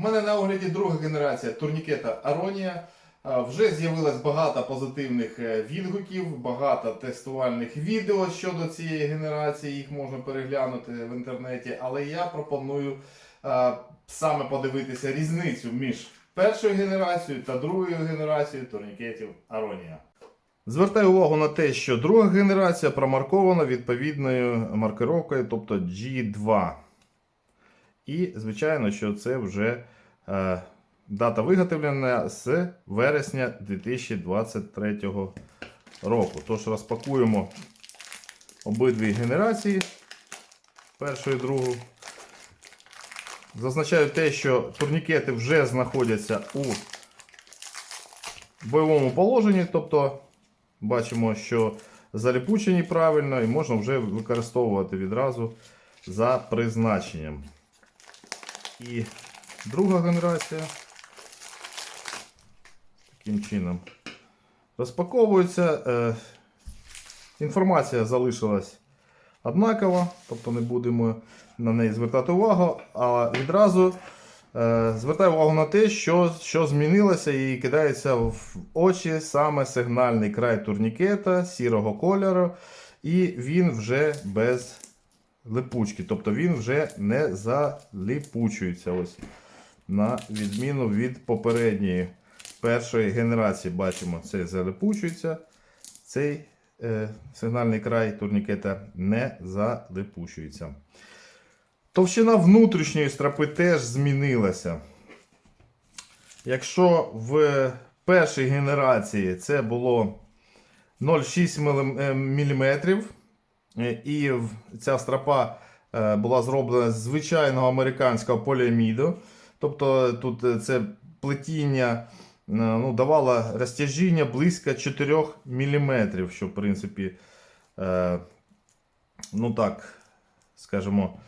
мене на огляді друга генерація турнікета Aronia. А, Вже з'явилось багато позитивних е, відгуків, багато тестувальних відео щодо цієї генерації. Їх можна переглянути в інтернеті. Але я пропоную саме подивитися різницю між першою генерацією та другою генерацією турнікетів Aronia. Звертаю увагу на те, що друга генерація промаркована відповідною маркировкою, тобто G2. І, звичайно, що це вже е, дата виготовлення з вересня 2023 року. Тож розпакуємо обидві генерації, першу і другу. Зазначаю те, що турнікети вже знаходяться у бойовому положенні, тобто бачимо, що заліпучені правильно і можна вже використовувати відразу за призначенням. І друга генерація таким чином розпаковується. Е, інформація залишилась однакова, тобто не будемо на неї звертати увагу, а відразу е, звертаю увагу на те, що, що змінилося і кидається в очі саме сигнальний край турнікета сірого кольору, і він вже без липучки, тобто він вже не залипучується. Ось. На відміну від попередньої першої генерації, бачимо, це залипучується. Цей е, сигнальний край турнікета не залипучується. Товщина внутрішньої стропи теж змінилася. Якщо в першій генерації це було 0,6 мм, і ця стропа е, була зроблена з звичайного американського поліаміду. Тобто тут е, це плетіння е, ну, давало розтяжіння близько 4 мм, що в принципі, е, ну так, скажімо,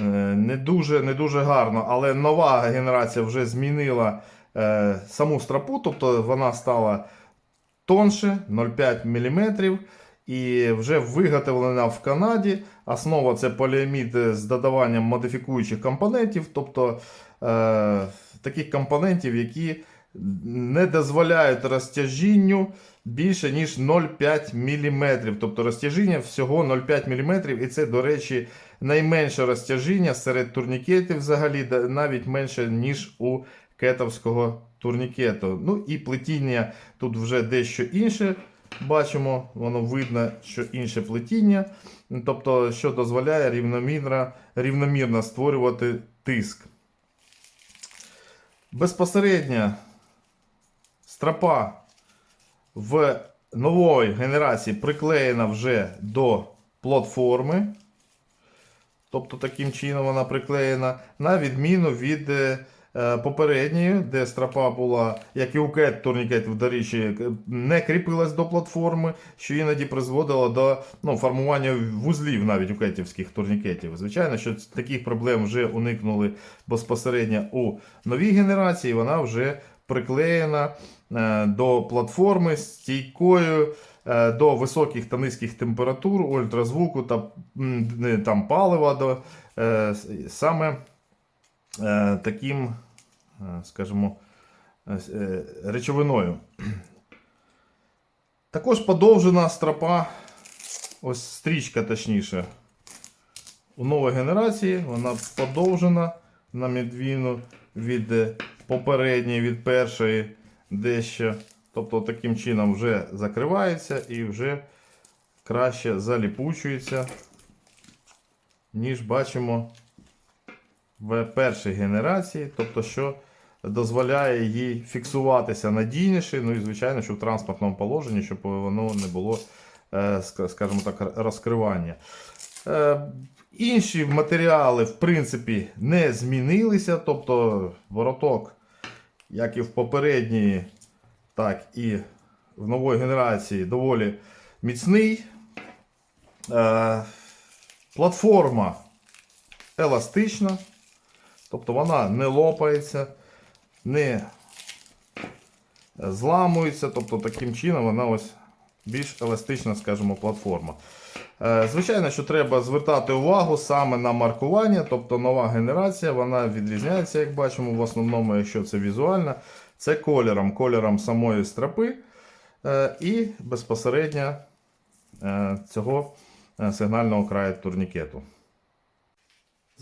е, не дуже, не дуже гарно, але нова генерація вже змінила е, саму стропу, тобто вона стала тонше 0,5 мм. І вже виготовлена в Канаді. Основа це поліамід з додаванням модифікуючих компонентів, тобто е, таких компонентів, які не дозволяють розтяжінню більше ніж 0,5 мм. Тобто розтяжіння всього 0,5 мм. І це, до речі, найменше розтяжіння серед турнікетів взагалі, навіть менше, ніж у кетовського турнікету. Ну і плетіння тут вже дещо інше. Бачимо, воно видно, що інше плетіння, тобто, що дозволяє рівномірно, рівномірно створювати тиск. Безпосередньо стропа в нової генерації приклеєна вже до платформи. Тобто таким чином вона приклеєна, на відміну від е, попередньої, де стропа була, як і у кет турнікетів, до речі, к- не кріпилась до платформи, що іноді призводило до ну, формування вузлів навіть у кетівських турнікетів. Звичайно, що таких проблем вже уникнули безпосередньо у новій генерації, вона вже приклеєна е, до платформи стійкою е, до високих та низьких температур, ультразвуку та там, палива до, е, саме е, таким, е, скажімо, е, е, речовиною. Також подовжена стропа, ось стрічка точніше. У новій генерації вона подовжена на відміну від е, попередньої, від першої дещо. Тобто таким чином вже закривається і вже краще заліпучується, ніж бачимо в першій генерації. Тобто, що дозволяє їй фіксуватися надійніше, ну і звичайно, що в транспортному положенні, щоб воно не було, е, скажімо так, розкривання. Е, Інші матеріали, в принципі, не змінилися. Тобто вороток, як і в попередній, так і в новій генерації, доволі міцний. Е, Платформа еластична, тобто вона не лопається, не зламується, тобто таким чином вона ось більш еластична, скажімо, платформа. Е, Звичайно, що треба звертати увагу саме на маркування, тобто нова генерація, вона відрізняється, як бачимо, в основному, якщо це візуально, це кольором, кольором самої стропи е, і безпосередньо е, цього сигнального краю турнікету.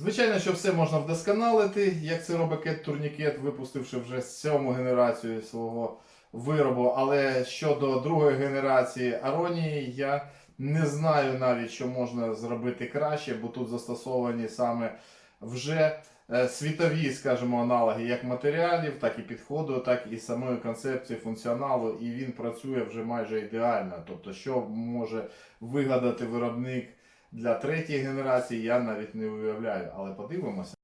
Звичайно, що все можна вдосконалити, як це робить Tourniquet, випустивши вже сьому генерацію свого виробу. Але щодо другої генерації Аронії, я не знаю навіть, що можна зробити краще, бо тут застосовані саме вже е, світові, скажімо, аналоги як матеріалів, так і підходу, так і самої концепції функціоналу, і він працює вже майже ідеально. Тобто, що може вигадати виробник для третьої генерації, я навіть не уявляю, але подивимося.